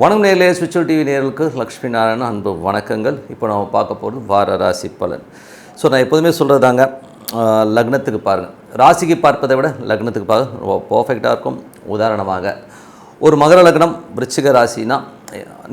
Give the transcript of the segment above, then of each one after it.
வணக்கம் நேரிலே spiritual TV நேர்களுக்கு லக்ஷ்மி நாராயணன் அன்பு வணக்கங்கள். இப்போ நம்ம பார்க்க போகிறது வார ராசி பலன். ஸோ நான் எப்போதுமே சொல்கிறது தாங்க லக்னத்துக்கு பாருங்கள் ராசிக்கு பார்ப்பதை விட லக்னத்துக்கு பார்க்க ரொம்ப பர்ஃபெக்டாக இருக்கும். உதாரணமாக ஒரு மகர லக்னம் விருச்சிக ராசினா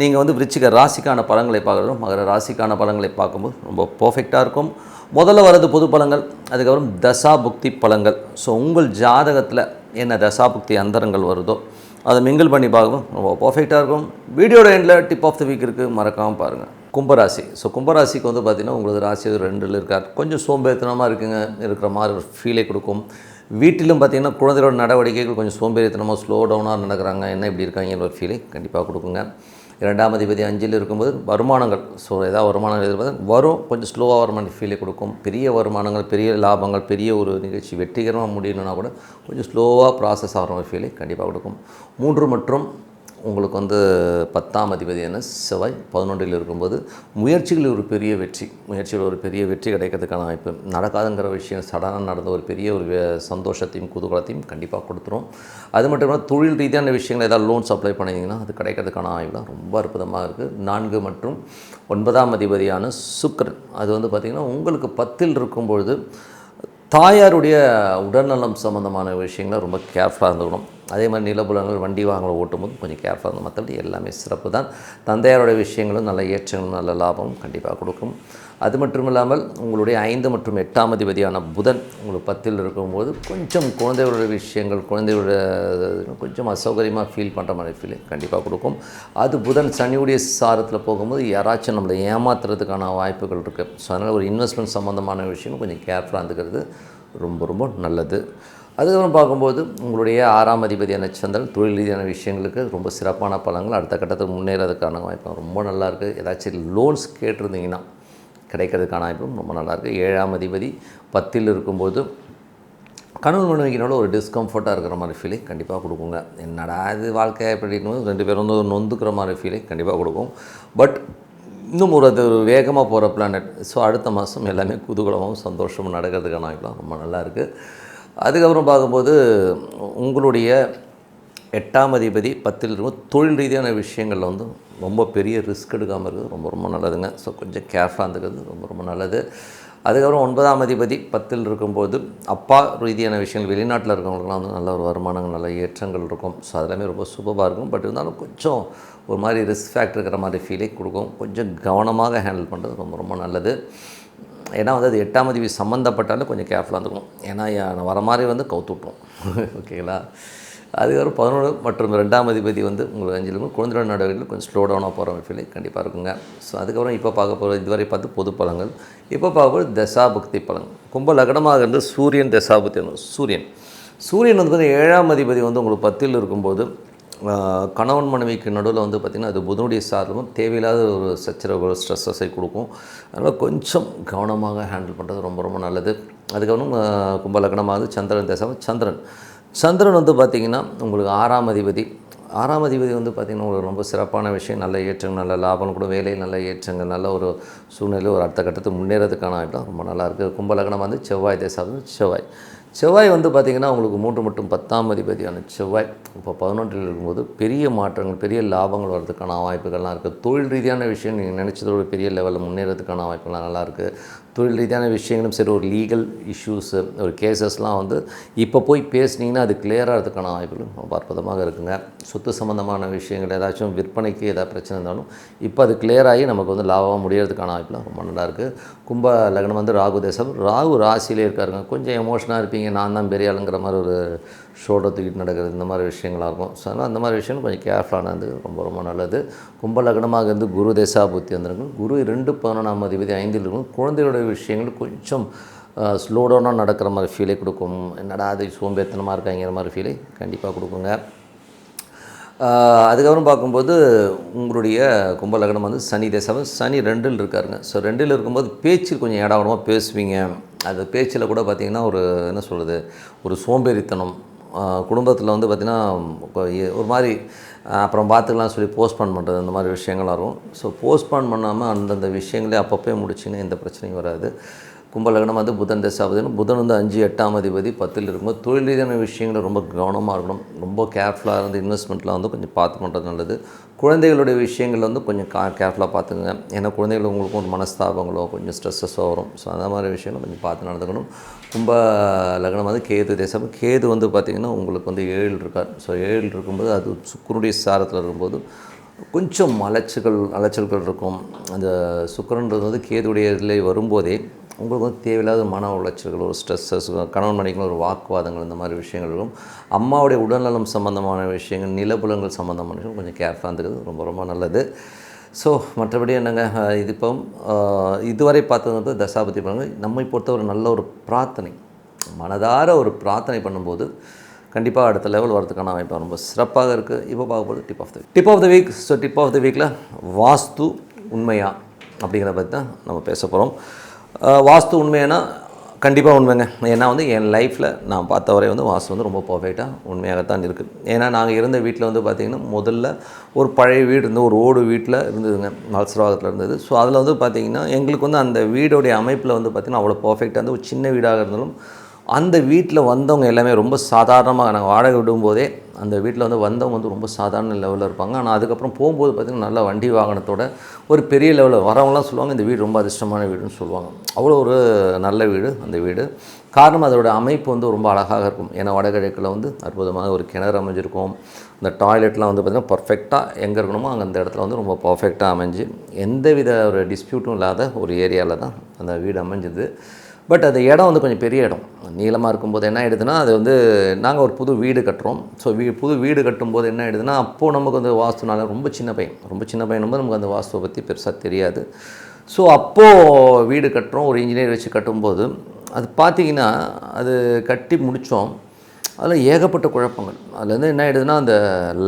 நீங்கள் வந்து விருச்சிக ராசிக்கான பலன்களை பார்க்குறோம் மகர ராசிக்கான பலன்களை பார்க்கும்போது ரொம்ப பர்ஃபெக்டாக இருக்கும். முதல்ல வர்றது பொது பலங்கள் அதுக்கப்புறம் தசாபுக்தி பழங்கள். பலங்கள் ஸோ உங்கள் ஜாதகத்தில் என்ன தசாபுக்தி அந்தரங்கள் வருதோ அதை மிங்கிள் பண்ணி பார்க்கவும் ரொம்ப பர்ஃபெக்டாக இருக்கும். வீடியோட எண்டில் டிப் ஆஃப் த வீக் இருக்குது மறக்காமல் பாருங்கள் கும்பராசி. ஸோ கும்பராசிக்கு வந்து பார்த்திங்கன்னா உங்களுக்கு ராசி ஒரு ரெண்டில் இருக்கார். கொஞ்சம் சோம்பேறித்தனமாக இருக்குங்க இருக்கிற மாதிரி ஒரு ஃபீலை கொடுக்கும். வீட்டிலும் பார்த்திங்கன்னா குழந்தையோட நடவடிக்கைகள் கொஞ்சம் சோம்பேறித்தனமாக ஸ்லோ டவுனாக நடக்கிறாங்க. என்ன இப்படி இருக்காங்கன்ற ஒரு ஃபீலை கண்டிப்பாக கொடுக்குங்க. இரண்டாம் அதிபதி அஞ்சில் இருக்கும்போது வருமானங்கள் ஸோ ஏதாவது வருமானங்கள் எதிர்பார்த்து வரும் கொஞ்சம் ஸ்லோவாக வருமான ஃபீலை கொடுக்கும். பெரிய வருமானங்கள் பெரிய லாபங்கள் பெரிய ஒரு நிகழ்ச்சி வெற்றிகரமாக முடியணும்னா கூட கொஞ்சம் ஸ்லோவாக ப்ராசஸ் ஆகிற ஒரு ஃபீலை கண்டிப்பாக கொடுக்கும். மூன்று மற்றும் உங்களுக்கு வந்து பத்தாம் அதிபதியான செவ்வாய். பதினொன்றில் இருக்கும்போது முயற்சிகளில் ஒரு பெரிய வெற்றி. முயற்சியில் ஒரு பெரிய வெற்றி கிடைக்கிறதுக்கான வாய்ப்பு நடக்காதுங்கிற விஷயம் சடனாக நடந்த ஒரு பெரிய ஒரு சந்தோஷத்தையும் குதூகலத்தையும் கண்டிப்பாக கொடுத்துரும். அது மட்டும் இல்லாமல் தொழில் ரீதியான விஷயங்கள் ஏதாவது லோன்ஸ் அப்ளை பண்ணிங்கன்னா அது கிடைக்கிறதுக்கான வாய்ப்புலாம் ரொம்ப அற்புதமாக இருக்குது நான்கு மற்றும் ஒன்பதாம் அதிபதியான சுக்கிரன். அது வந்து பார்த்திங்கன்னா உங்களுக்கு பத்தில் இருக்கும்பொழுது தாயாருடைய உடல்நலம் சம்மந்தமான விஷயங்களை ரொம்ப கேர்ஃபுல்லாக இருந்துக்கணும். அதே மாதிரி நிலபுலங்கள் வண்டி வாகனம் ஓட்டும்போது கொஞ்சம் கேர்ஃபுல்லாக இருந்தால் மற்றபடி எல்லாமே சிறப்பு தான். தந்தையாருடைய விஷயங்களும் நல்ல ஏற்றங்களும் நல்ல லாபமும் கண்டிப்பாக கொடுக்கும். அது மட்டும் இல்லாமல் உங்களுடைய ஐந்து மற்றும் எட்டாம் அதிபதியான புதன் உங்களுக்கு பத்தில் இருக்கும்போது கொஞ்சம் குழந்தைகளுடைய விஷயங்கள் குழந்தைகளுடைய கொஞ்சம் அசௌகரியமாக ஃபீல் பண்ணுற மாதிரி ஃபீலிங் கண்டிப்பாக கொடுக்கும். அது புதன் சனியுடைய சாரத்தில் போகும்போது யாராச்சும் நம்மளை ஏமாத்துறதுக்கான வாய்ப்புகள் இருக்குது ஸோ அதனால் ஒரு இன்வெஸ்ட்மெண்ட் சம்மந்தமான விஷயம் கொஞ்சம் கேர்ஃபுல்லாக இருந்துக்கிறது ரொம்ப ரொம்ப நல்லது. அதுக்கப்புறம் பார்க்கும்போது உங்களுடைய ஆறாம் அதிபதியான சந்திரன் தொழில் ரீதியான விஷயங்களுக்கு ரொம்ப சிறப்பான பலங்கள் அடுத்த கட்டத்தில் முன்னேறதுக்கான வாய்ப்பு ரொம்ப நல்லா இருக்குது ஏதாச்சும் லோன்ஸ் கேட்டிருந்தீங்கன்னா கிடைக்கிறதுக்கான வாய்ப்பும் ரொம்ப நல்லாயிருக்கு ஏழாம் அதிபதி பத்தில் இருக்கும்போது கணவன் மனைவிக்கினால ஒரு டிஸ்கம்ஃபர்ட்டாக இருக்கிற மாதிரி ஃபீலிங் கண்டிப்பாக கொடுக்குங்க. என்னடா இது வாழ்க்கை அப்படின்னு ரெண்டு பேரும் வந்து நொந்துக்கிற மாதிரி ஃபீலிங் கண்டிப்பாக கொடுக்கும். பட் இன்னும் ஒரு அது ஒரு வேகமாக போகிற பிளானட் ஸோ அடுத்த மாதம் எல்லாமே குதூகலமாகவும் சந்தோஷமும் நடக்கிறதுக்கான வாய்ப்புலாம் ரொம்ப நல்லாயிருக்கு அதுக்கப்புறம் பார்க்கும்போது உங்களுடைய எட்டாம் அதிபதி பத்தில் இருக்கும் தொழில் ரீதியான விஷயங்களில் வந்து ரொம்ப பெரிய ரிஸ்க் எடுக்காமல் இருக்குது ரொம்ப ரொம்ப நல்லதுங்க. ஸோ கொஞ்சம் கேர்ஃபுல்லாக இருந்துக்கிறது ரொம்ப ரொம்ப நல்லது. அதுக்கப்புறம் ஒன்பதாம் அதிபதி பத்தில் இருக்கும்போது அப்பா ரீதியான விஷயங்கள் வெளிநாட்டில் இருக்கவங்களுக்குலாம் வந்து நல்ல ஒரு வருமானங்கள் நல்ல ஏற்றங்கள் இருக்கும். ஸோ அதெல்லாமே ரொம்ப சூப்பராக இருக்கும். பட் இருந்தாலும் கொஞ்சம் ஒரு மாதிரி ரிஸ்க் ஃபேக்டர் இருக்கிற மாதிரி ஃபீலே கொடுக்கும். கொஞ்சம் கவனமாக ஹேண்டில் பண்ணுறது ரொம்ப ரொம்ப நல்லது. ஏன்னா வந்து அது எட்டாம் தேதி சம்மந்தப்பட்டாலும் கொஞ்சம் கேர்ஃபுல்லாக இருந்துக்கும் ஏன்னா நான் வர மாதிரி வந்து கவுத்துட்டோம் ஓகேங்களா அதுக்கப்புறம் பதினொன்று மற்றும் ரெண்டாம் அதிபதி வந்து உங்களுக்கு அஞ்சிலும் குழந்தையோட நடவடிக்கையில் கொஞ்சம் ஸ்லோ டவுனாக போகிற ஃபீலிங் கண்டிப்பாக இருக்குங்க. ஸோ அதுக்கப்புறம் இப்போ பார்க்க போகிற இதுவரை பார்த்து பொது பழங்கள் இப்போ பார்க்க போகிற தசாபக்தி பழங்கள் கும்ப லக்னமாக இருந்து சூரியன் தசாபக்தி சூரியன். சூரியன் வந்து பார்த்தீங்கன்னா ஏழாம் அதிபதி வந்து உங்களுக்கு பத்தில் இருக்கும்போது கணவன் மனைவிக்கு நடுவில் வந்து பார்த்திங்கன்னா அது புதனுடைய சார்பும் தேவையில்லாத ஒரு சச்சரவு ஸ்ட்ரெஸ்ஸை கொடுக்கும். அதனால் கொஞ்சம் கவனமாக ஹேண்டில் பண்ணுறது ரொம்ப ரொம்ப நல்லது. அதுக்கப்புறம் ஆஹ், வந்து சந்திரன் தேசம் சந்திரன். சந்திரன் வந்து பார்த்திங்கன்னா உங்களுக்கு ஆறாம் அதிபதி. ஆறாம் அதிபதி வந்து பார்த்திங்கன்னா உங்களுக்கு ரொம்ப சிறப்பான விஷயம். நல்ல ஏற்றங்கள் நல்ல லாபம் கூட வேலையில் நல்ல ஏற்றங்கள் நல்ல ஒரு சூழ்நிலை ஒரு அடுத்த கட்டத்துக்கு முன்னேறதுக்கான வாய்ப்பு ரொம்ப நல்லாயிருக்கு இருக்குது வந்து செவ்வாய் தேசம் செவ்வாய். செவ்வாய் வந்து பார்த்திங்கன்னா உங்களுக்கு மூன்று மற்றும் பத்தாம் அதிபதியான செவ்வாய். இப்போ பதினொன்றில் இருக்கும்போது பெரிய மாற்றங்கள் பெரிய லாபங்கள் வர்றதுக்கான வாய்ப்புகள்லாம் இருக்குது தொழில் ரீதியான விஷயம் நீங்கள் நினச்சதோட பெரிய லெவலில் முன்னேறதுக்கான வாய்ப்புகள்லாம் நல்லாயிருக்கு தொழில் ரீதியான விஷயங்களும் சரி ஒரு லீகல் இஷ்யூஸு ஒரு கேசஸ்லாம் வந்து இப்போ போய் பேசுனீங்கன்னா அது clear ஆகிறதுக்கான வாய்ப்புகள் ரொம்ப அற்புதமாக இருக்குங்க. சொத்து சம்மந்தமான விஷயங்கள் ஏதாச்சும் விற்பனைக்கு ஏதாவது பிரச்சனை இருந்தாலும் இப்போ அது கிளியராகி நமக்கு வந்து லாபமாக முடியறதுக்கான வாய்ப்புலாம் ரொம்ப நல்லா இருக்குது கும்ப லக்னம் வந்து ராகு தேசம். ராகு ராசியிலே இருக்காருங்க. கொஞ்சம் எமோஷனாக இருப்பீங்க. நான் தான் பெரிய ஆளுங்கிற மாதிரி ஒரு ஷோல்டர் தூக்கிட்டு நடக்கிறது இந்த மாதிரி விஷயங்களாக இருக்கும். ஸோ அதனால் அந்த மாதிரி விஷயம் கொஞ்சம் கேர்ஃபுல்லானது ரொம்ப ரொம்ப நல்லது. கும்ப லக்னமாக இருந்து குரு தேசா வந்திருக்கும். குரு ரெண்டு பதினொன்றாம் அதிபதி ஐந்தில் இருக்கும். குழந்தைகளுடைய விஷயங்கள் கொஞ்சம் ஸ்லோ டவுனாக நடக்கிற மாதிரி ஃபீலே கொடுக்கும். என்னடா அது சோம்பேத்தனமாக இருக்காங்கிற மாதிரி ஃபீலே கண்டிப்பாக கொடுக்குங்க. அதுக்கப்புறம் பார்க்கும்போது உங்களுடைய கும்ப லக்னம் வந்து சனி தேசம் சனி ரெண்டில் இருக்காருங்க. ஸோ ரெண்டில் இருக்கும்போது பேச்சு கொஞ்சம் ஏடாவடமாக பேசுவீங்க. அது பேச்சில் கூட பார்த்திங்கன்னா ஒரு என்ன சொல்கிறது ஒரு சோம்பேறித்தனம் குடும்பத்தில் வந்து பார்த்திங்கன்னா ஒரு மாதிரி அப்புறம் பார்த்துக்கலாம் சொல்லி போஸ்ட்பான் பண்ணுறது அந்த மாதிரி விஷயங்களாக இருக்கும் ஸோ போஸ்ட்பான் பண்ணாமல் அந்தந்த விஷயங்களே அப்பப்போ முடிச்சிங்கன்னா எந்த பிரச்சனையும் வராது. கும்பலகனம் வந்து புதன் தசாபதினு. புதன் வந்து அஞ்சு எட்டாம் அதிபதி பத்தில் இருக்கும்போது தொழில் ரீதியான விஷயங்களை ரொம்ப கவனமாக இருக்கணும். ரொம்ப கேர்ஃபுல்லாக இருந்து இன்வெஸ்ட்மெண்ட்லாம் வந்து கொஞ்சம் பார்த்து பண்ணுறது நல்லது. குழந்தைகளுடைய விஷயங்கள் வந்து கொஞ்சம் கா கேர்ஃபுல்லாக பார்த்துங்க ஏன்னா குழந்தைகள் உங்களுக்கும் ஒரு மனஸ்தாபங்களோ கொஞ்சம் ஸ்ட்ரெஸ்ஸஸோ வரும். ஸோ அந்த மாதிரி விஷயங்களை கொஞ்சம் பார்த்து நடந்துக்கணும். கும்ப லக்னம் வந்து கேது தேசம் கேது வந்து பார்த்திங்கன்னா உங்களுக்கு வந்து ஏழு இருக்கார். ஸோ ஏழு இருக்கும்போது அது சுக்குருடைய சாரத்தில் இருக்கும்போது கொஞ்சம் அலைச்சல்கள் அலைச்சல்கள் இருக்கும். அந்த சுக்கரன்றது வந்து கேதுடைய இதில் வரும்போதே உங்களுக்கு வந்து தேவையில்லாத மன உளைச்சல்கள் ஒரு ஸ்ட்ரெஸ்ஸஸ் கணவன் மனைவிகள் ஒரு வாக்குவாதங்கள் இந்த மாதிரி விஷயங்கள் இருக்கும் அம்மாவுடைய உடல்நலம் சம்மந்தமான விஷயங்கள் நிலபுலங்கள் சம்மந்தமான விஷயம் கொஞ்சம் கேர்ஃபுல்லாக இருந்துக்கிறது ரொம்ப ரொம்ப நல்லது. ஸோ மற்றபடி என்னங்க இது இப்போ இதுவரை பார்த்தது வந்து தசாபதி பலன்கள். நம்மை பொறுத்த ஒரு நல்ல ஒரு பிரார்த்தனை மனதார ஒரு பிரார்த்தனை பண்ணும்போது கண்டிப்பாக அடுத்த லெவல் வரதுக்கான வாய்ப்பு ரொம்ப சிறப்பாக இருக்குது இப்போ பார்க்க போகிறது tip of the tip of the week so tip of the வீக்கில் வாஸ்து உண்மையா அப்படிங்கிறத பற்றி தான் நம்ம பேச போகிறோம் வாஸ்து உண்மையானா கண்டிப்பாக உண்மைங்க. ஏன்னா வந்து என் லைஃப்பில் நான் பார்த்த வரை வந்து வாஸ்து வந்து ரொம்ப பர்ஃபெக்டாக உண்மையாகத்தான் இருக்குது ஏன்னா நாங்கள் இருந்த வீட்டில் வந்து பார்த்திங்கன்னா முதல்ல ஒரு பழைய வீடு இருந்து ஒரு ஓடு வீட்டில் இருந்ததுங்க. மல்சராகத்தில் இருந்தது. ஸோ அதில் வந்து பார்த்திங்கன்னா எங்களுக்கு வந்து அந்த வீடோடைய அமைப்பில் வந்து பார்த்திங்கன்னா அவ்வளோ பர்ஃபெக்டாக வந்து ஒரு சின்ன வீடாக இருந்தாலும் அந்த வீட்டில் வந்தவங்க எல்லாமே ரொம்ப சாதாரணமாக நாங்கள் வாடகை விடும்போதே அந்த வீட்டில் வந்து வந்தவங்க வந்து ரொம்ப சாதாரண லெவலில் இருப்பாங்க. ஆனால் அதுக்கப்புறம் போகும்போது பார்த்திங்கன்னா நல்ல வண்டி வாகனத்தோட ஒரு பெரிய லெவலில் வரவங்களாம் சொல்லுவாங்க இந்த வீடு ரொம்ப அதிர்ஷ்டமான வீடுன்னு சொல்லுவாங்க. அவ்வளோ ஒரு நல்ல வீடு அந்த வீடு. காரணம் அதோட அமைப்பு வந்து ரொம்ப அழகாக இருக்கும். ஏன்னா வடகிழக்கில் வந்து அற்புதமாக ஒரு கிணறு அமைஞ்சிருக்கும். இந்த டாய்லெட்லாம் வந்து பார்த்திங்கன்னா பர்ஃபெக்டாக எங்கே இருக்கணுமோ அங்கே அந்த இடத்துல வந்து ரொம்ப பர்ஃபெக்டாக அமைஞ்சு எந்த வித ஒரு டிஸ்பியூட்டும் இல்லாத ஒரு ஏரியாவில் தான் அந்த வீடு அமைஞ்சது. பட் அந்த இடம் வந்து கொஞ்சம் பெரிய இடம். நீளமாக இருக்கும்போது என்ன ஆகிடுதுன்னா அது வந்து நாங்கள் ஒரு புது வீடு கட்டுறோம். ஸோ வீ புது வீடு கட்டும்போது என்ன ஆகிடுதுன்னா அப்போது நமக்கு வந்து வாஸ்துனால ரொம்ப சின்ன பையன். ரொம்ப சின்ன பையனும்போது நமக்கு அந்த வாஸ்துவை பற்றி பெருசாக தெரியாது. ஸோ அப்போது வீடு கட்டுறோம். ஒரு இன்ஜினியர் வச்சு கட்டும்போது அது பார்த்திங்கன்னா அது கட்டி முடித்தோம் அதில் ஏகப்பட்ட குழப்பங்கள். அதில் வந்து என்ன ஆகிடுதுன்னா அந்த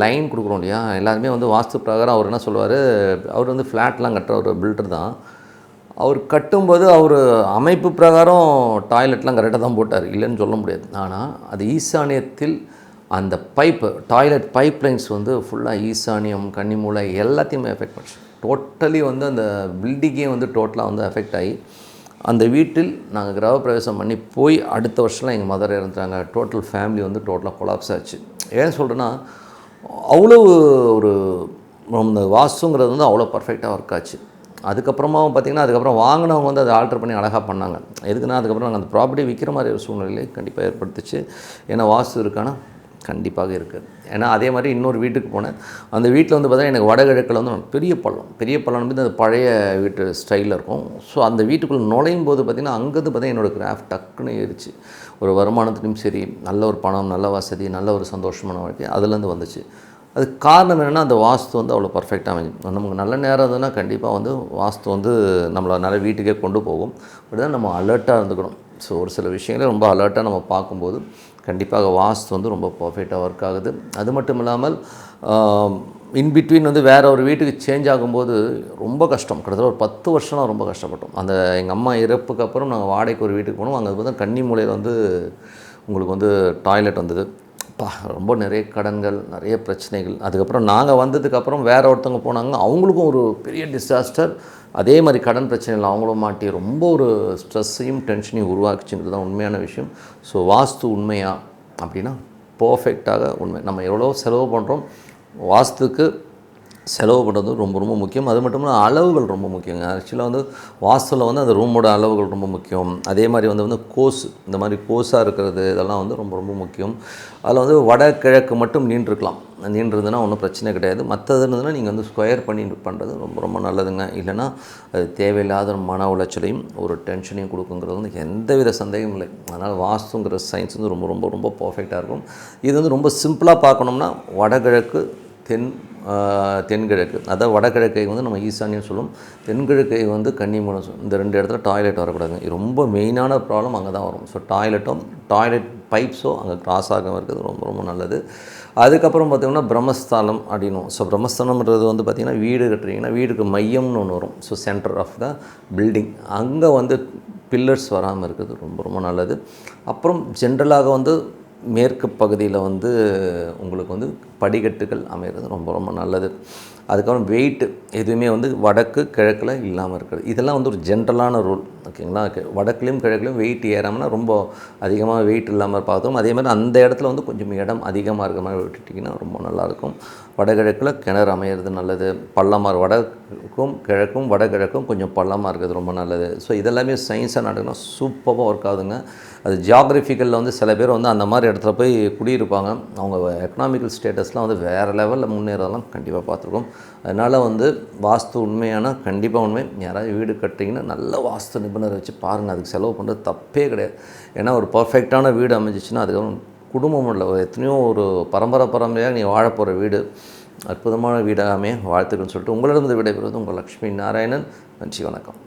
லைன் கொடுக்குறோம் இல்லையா? எல்லாருமே வந்து வாஸ்து பிரகாரம் அவர் என்ன சொல்லுவார்? அவர் வந்து ஃப்ளாட்லாம் கட்டுற ஒரு பில்டர் தான். அவர் கட்டும்போது அவர் அமைப்பு பிரகாரம் டாய்லெட்லாம் கரெக்டாக தான் போட்டார். இல்லைன்னு சொல்ல முடியாது. ஆனால் அது ஈசானியத்தில் அந்த பைப்பு டாய்லெட் பைப் லைன்ஸ் வந்து ஃபுல்லாக ஈசானியம் கன்னிமூலை எல்லாத்தையுமே எஃபெக்ட் பண்ணுச்சு டோட்டலி வந்து அந்த பில்டிங்கே வந்து டோட்டலாக வந்து எஃபெக்ட் ஆகி அந்த வீட்டில் நாங்கள் கிரகப்பிரவேசம் பண்ணி போய் அடுத்த வருஷம்லாம் எங்கள் மதர் இறந்துட்டாங்க. டோட்டல் ஃபேமிலி வந்து டோட்டலாக கொலாப்ஸ் ஆச்சு. ஏன் சொல்கிறேன்னா அவ்வளோ ஒரு இந்த வாஸ்துங்கிறது வந்து அவ்வளோ பர்ஃபெக்டாக ஒர்க் ஆச்சு. அதுக்கப்புறமா பார்த்திங்கன்னா அதுக்கப்புறம் வாங்கினவங்க வந்து அதை ஆல்டர் பண்ணி அழகாக பண்ணாங்க. எதுக்குன்னா அதுக்கப்புறம் நாங்கள் அந்த ப்ராப்பர்ட்டி விற்கிற மாதிரி ஒரு சூழ்நிலையை கண்டிப்பாக ஏற்படுத்துச்சு. ஏன்னா வாஸ்து இருக்கானா? கண்டிப்பாக இருக்குது ஏன்னா அதே மாதிரி இன்னொரு வீட்டுக்கு போனேன். அந்த வீட்டில் வந்து பார்த்தீங்கன்னா எனக்கு வடகிழக்கில் வந்து பெரிய பள்ளம். பெரிய பள்ளம் வந்து அந்த பழைய வீட்டு ஸ்டைலில் இருக்கும். ஸோ அந்த வீட்டுக்குள்ளே நுழையும் போது பார்த்திங்கன்னா அங்கேருந்து பார்த்தீங்கன்னா என்னோடய கிராஃப்ட் டக்குன்னு ஏறிச்சு. ஒரு வருமானத்துலையும் சரி நல்ல ஒரு பணம் நல்ல வசதி நல்ல ஒரு சந்தோஷமான வாழ்க்கை அதுலேருந்து வந்துச்சு. அது காரணம் என்னென்னா அந்த வாஸ்து வந்து அவ்வளோ பர்ஃபெக்டாக அமைஞ்சு நமக்கு நல்ல நேரம் இருந்ததுன்னா கண்டிப்பாக வந்து வாஸ்து வந்து நம்மளை நல்ல வீட்டுக்கே கொண்டு போகும். அப்படி தான் நம்ம அலர்ட்டாக இருந்துக்கணும். ஸோ ஒரு சில விஷயங்களை ரொம்ப அலர்ட்டாக நம்ம பார்க்கும்போது கண்டிப்பாக வாஸ்து வந்து ரொம்ப பர்ஃபெக்டாக ஒர்க் ஆகுது. அது மட்டும் இல்லாமல் இன் பிட்வீன் வந்து வேறு ஒரு வீட்டுக்கு சேஞ்ச் ஆகும்போது ரொம்ப கஷ்டம். கிட்டத்தட்ட ஒரு பத்து வருஷம்லாம் ரொம்ப கஷ்டப்பட்டோம். அந்த எங்கள் அம்மா இறப்புக்கு அப்புறம் நாங்கள் வாடகைக்கு ஒரு வீட்டுக்கு போனோம். அங்கே பார்த்தா கன்னி மூலையில் வந்து உங்களுக்கு வந்து டாய்லெட் வந்தது. பா ரொம்ப நிறைய கடன்கள் நிறைய பிரச்சனைகள். அதுக்கப்புறம் நாங்கள் வந்ததுக்கப்புறம் வேறு ஒருத்தவங்க போனாங்க. அவங்களுக்கும் ஒரு பெரிய டிசாஸ்டர் அதே மாதிரி கடன் பிரச்சனைகள் அவங்களும் மாட்டி ரொம்ப ஒரு ஸ்ட்ரெஸ்ஸையும் டென்ஷனையும் உருவாக்குச்சுங்கிறது தான் உண்மையான விஷயம். ஸோ வாஸ்து உண்மையா அப்படின்னா பர்ஃபெக்டாக உண்மை. நம்ம எவ்வளோ செலவு பண்ணுறோம் வாஸ்துக்கு செலவு பண்ணுறது ரொம்ப ரொம்ப முக்கியம். அது மட்டும் இல்லாமல் அளவுகள் ரொம்ப முக்கியங்க. ஆக்சுவலாக வந்து வாஸ்துவில் வந்து அந்த ரூமோட அளவுகள் ரொம்ப முக்கியம். அதே மாதிரி வந்து வந்து கோஸ் இந்த மாதிரி கோஸாக இருக்கிறது இதெல்லாம் வந்து ரொம்ப ரொம்ப முக்கியம். அதில் வந்து வடகிழக்கு மட்டும் நீண்டிருக்கலாம். நீண்டிருந்ததுன்னா ஒன்றும் பிரச்சனை கிடையாது. மற்றது இருந்ததுன்னா நீங்கள் வந்து ஸ்கொயர் பண்ணி பண்ணுறது ரொம்ப ரொம்ப நல்லதுங்க. இல்லைன்னா அது தேவையில்லாத ஒரு மன உளைச்சலையும் ஒரு டென்ஷனையும் கொடுக்குங்கிறது வந்து எந்தவித சந்தேகமும் இல்லை. அதனால் வாஸ்துங்கிற சயின்ஸ் வந்து ரொம்ப ரொம்ப ரொம்ப பர்ஃபெக்டாக இருக்கும். இது வந்து ரொம்ப சிம்பிளாக பார்க்கணும்னா வடகிழக்கு தென் தென்கிழக்கு. அதாவது வடகிழக்கை வந்து நம்ம ஈசானியம் சொல்லுவோம் தென்கிழக்கை வந்து கன்னிமூலம் சொல்லுவோம் இந்த ரெண்டு இடத்துல டாய்லெட் வரக்கூடாது. ரொம்ப மெயினான ப்ராப்ளம் அங்கே தான் வரும். ஸோ டாய்லெட்டும் டாய்லெட் பைப்ஸோ அங்கே கிராஸ் ஆகாமல் இருக்கிறது ரொம்ப ரொம்ப நல்லது. அதுக்கப்புறம் பார்த்திங்கன்னா பிரம்மஸ்தானம் அப்படின்னும் ஸோ பிரம்மஸ்தானம்ன்றது வந்து பார்த்திங்கன்னா வீடு கட்டுறீங்கன்னா வீடுக்கு மையம்னு ஒன்று வரும். So centre of the building அங்கே வந்து பில்லர்ஸ் வராமல் இருக்கிறது ரொம்ப ரொம்ப நல்லது. அப்புறம் ஜென்ரலாக வந்து மேற்கு பகுதியில் வந்து உங்களுக்கு வந்து படிக்கட்டுகள் அமைகிறது. ரொம்ப ரொம்ப நல்லது. அதுக்கப்புறம் வெயிட்டு எதுவுமே வந்து வடக்கு கிழக்கில் இல்லாமல் இருக்கிறது. இதெல்லாம் வந்து ஒரு ஜென்ரலான ரூல் ஓகேங்களா வடக்குலேயும் வடக்குலையும் கிழக்குலையும் வெயிட் ஏறாமல்னா ரொம்ப அதிகமாக வெயிட் இல்லாமல் பார்த்தோம் அதே மாதிரி அந்த இடத்துல வந்து கொஞ்சம் இடம் அதிகமாக இருக்கிற மாதிரி விட்டுட்டிங்கன்னா ரொம்ப நல்லாயிருக்கும். வடகிழக்கில் கிணறு அமையிறது நல்லது. பள்ளமாக வடக்கும் கிழக்கும் வடகிழக்கும் கொஞ்சம் பள்ளமாக இருக்கிறது ரொம்ப நல்லது. ஸோ இதெல்லாமே சயின்ஸாக நடக்கணும் சூப்பராக ஒர்க் ஆகுதுங்க. அது ஜியாகிரபிக்கலில் வந்து சில பேர் வந்து அந்த மாதிரி இடத்துல போய் குடியிருப்பாங்க. அவங்க எக்கனாமிக்கல் ஸ்டேட்டஸ் ஸ்டேட்டஸ்லாம் வந்து வேறு லெவலில் முன்னேறதெல்லாம் கண்டிப்பாக பார்த்துருக்கோம். அதனால் வந்து வாஸ்து உண்மையான கண்டிப்பாக உண்மை. யாராவது வீடு கட்டிங்கன்னா நல்ல வாஸ்து நிபுணரை வச்சு பாருங்கள் அதுக்கு செலவு பண்ணுறது தப்பே கிடையாது. ஏன்னா ஒரு பர்ஃபெக்டான வீடு அமைஞ்சிச்சுன்னா அதுக்கப்புறம் குடும்பம் இல்லை. ஒரு எத்தனையோ ஒரு பரம்பரை பரம்பரையாக நீ வாழ போகிற வீடு அற்புதமான வீடாகவே வாழ்த்துக்கள்னு சொல்லிட்டு உங்களிடம் விடைபெறுவது உங்கள் லக்ஷ்மி நாராயணன். நன்றி வணக்கம்.